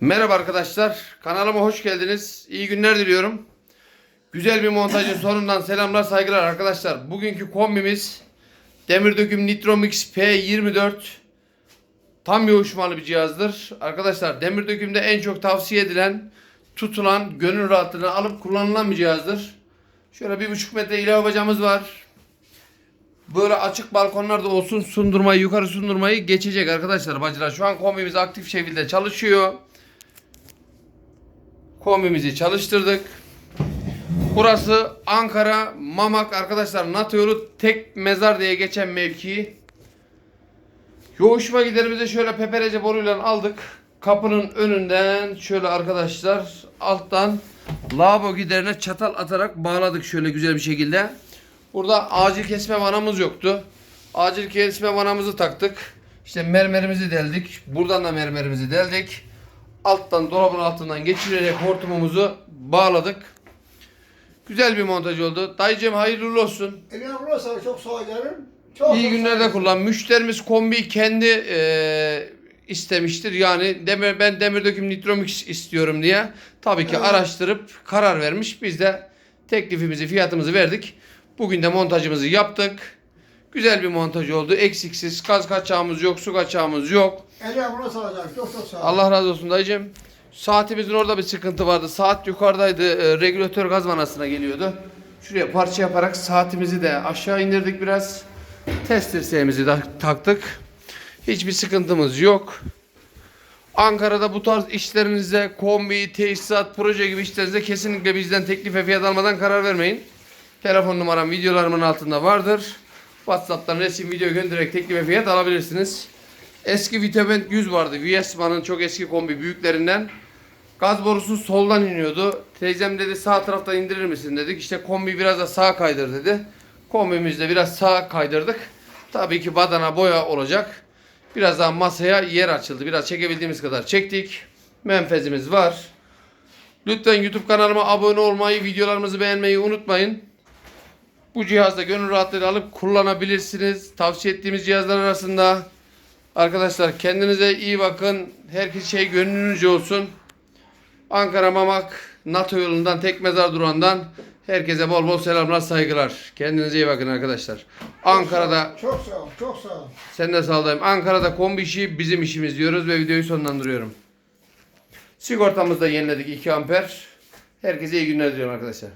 Merhaba arkadaşlar. Kanalıma hoş geldiniz. İyi günler diliyorum. Güzel bir montajın sonundan selamlar saygılar arkadaşlar. Bugünkü kombimiz Demir Döküm Nitromix P24 tam yoğuşmalı bir cihazdır. Arkadaşlar Demir Döküm'de en çok tavsiye edilen tutulan gönül rahatlığını alıp kullanılan bir cihazdır. Şöyle bir buçuk metre ilave bacamız var. Böyle açık balkonlarda olsun sundurmayı yukarı sundurmayı geçecek arkadaşlar bacılar. Şu an kombimiz aktif şekilde çalışıyor. Kombimizi çalıştırdık. Burası Ankara Mamak arkadaşlar NATO yolu tek mezar diye geçen mevki. Yoğuşma giderimizi şöyle peperece boruyla aldık. Kapının önünden şöyle arkadaşlar alttan lavabo giderine çatal atarak bağladık şöyle güzel bir şekilde. Burada acil kesme vanamız yoktu. Acil kesme vanamızı taktık. İşte mermerimizi deldik. Buradan da mermerimizi deldik. Alttan dolabın altından geçirerek hortumumuzu bağladık. Güzel bir montaj oldu. Dayıcım hayırlı olsun. Eline vurursa çok soğuk gelir. Çok İyi çok günlerde kullan. Müşterimiz kombi kendi e, istemiştir. Yani demir, ben demir döküm nitromix istiyorum diye. Tabii ki Evet. araştırıp karar vermiş. Biz de teklifimizi, fiyatımızı verdik. Bugün de montajımızı yaptık. Güzel bir montaj oldu. Eksiksiz. Gaz kaçağımız yok, su kaçağımız yok. Eline vurursa olacak. Çok çok sağ ol. Allah razı olsun dayıcım. Saatimizin orada bir sıkıntı vardı. Saat yukarıdaydı. E, regülatör gaz vanasına geliyordu. Şuraya parça yaparak saatimizi de aşağı indirdik biraz. Test dirseğimizi de taktık. Hiçbir sıkıntımız yok. Ankara'da bu tarz işlerinizde kombi, tesisat, proje gibi işlerinizde kesinlikle bizden teklif ve fiyat almadan karar vermeyin. Telefon numaram videolarımın altında vardır. WhatsApp'tan resim video göndererek teklif ve fiyat alabilirsiniz. Eski Vitevent 100 vardı. Viesma'nın çok eski kombi büyüklerinden. Gaz borusu soldan iniyordu. Teyzem dedi sağ taraftan indirir misin dedik. İşte kombi biraz da sağa kaydır dedi. Kombimizde biraz sağa kaydırdık. Tabii ki badana boya olacak. Birazdan masaya yer açıldı. Biraz çekebildiğimiz kadar çektik. Menfezimiz var. Lütfen YouTube kanalıma abone olmayı, videolarımızı beğenmeyi unutmayın. Bu cihazda gönül rahatlığıyla alıp kullanabilirsiniz. Tavsiye ettiğimiz cihazlar arasında. Arkadaşlar kendinize iyi bakın. Herkes şey gönlünüzce olsun. Ankara Mamak NATO yolundan tek mezar durandan herkese bol bol selamlar saygılar. Kendinize iyi bakın arkadaşlar. Ankara'da Çok sağ ol. Çok sağ ol. sen de sağlayayım. Ankara'da kombi işi bizim işimiz diyoruz ve videoyu sonlandırıyorum. Sigortamızı da yeniledik 2 amper. Herkese iyi günler diliyorum arkadaşlar.